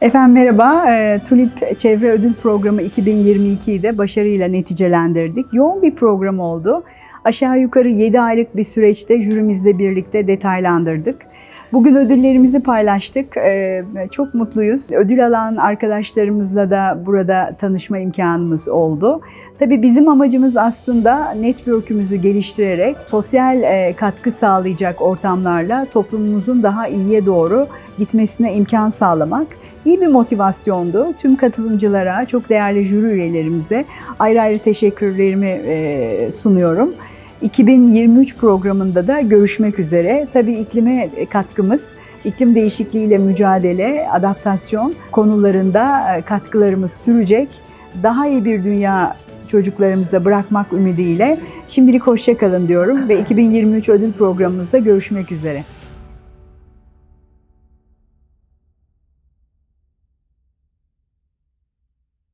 Efendim merhaba, e, Tulip Çevre Ödül Programı 2022'yi de başarıyla neticelendirdik. Yoğun bir program oldu. Aşağı yukarı 7 aylık bir süreçte jürimizle birlikte detaylandırdık. Bugün ödüllerimizi paylaştık. E, Çok mutluyuz. Ödül alan arkadaşlarımızla da burada tanışma imkanımız oldu. Tabii bizim amacımız aslında network'ümüzü geliştirerek sosyal e, katkı sağlayacak ortamlarla toplumumuzun daha iyiye doğru gitmesine imkan sağlamak. İyi bir motivasyondu. Tüm katılımcılara, çok değerli jüri üyelerimize ayrı ayrı teşekkürlerimi e, sunuyorum. 2023 programında da görüşmek üzere. Tabii iklime katkımız, iklim değişikliğiyle mücadele, adaptasyon konularında e, katkılarımız sürecek. Daha iyi bir dünya çocuklarımıza bırakmak ümidiyle şimdilik hoşça kalın diyorum ve 2023 ödül programımızda görüşmek üzere.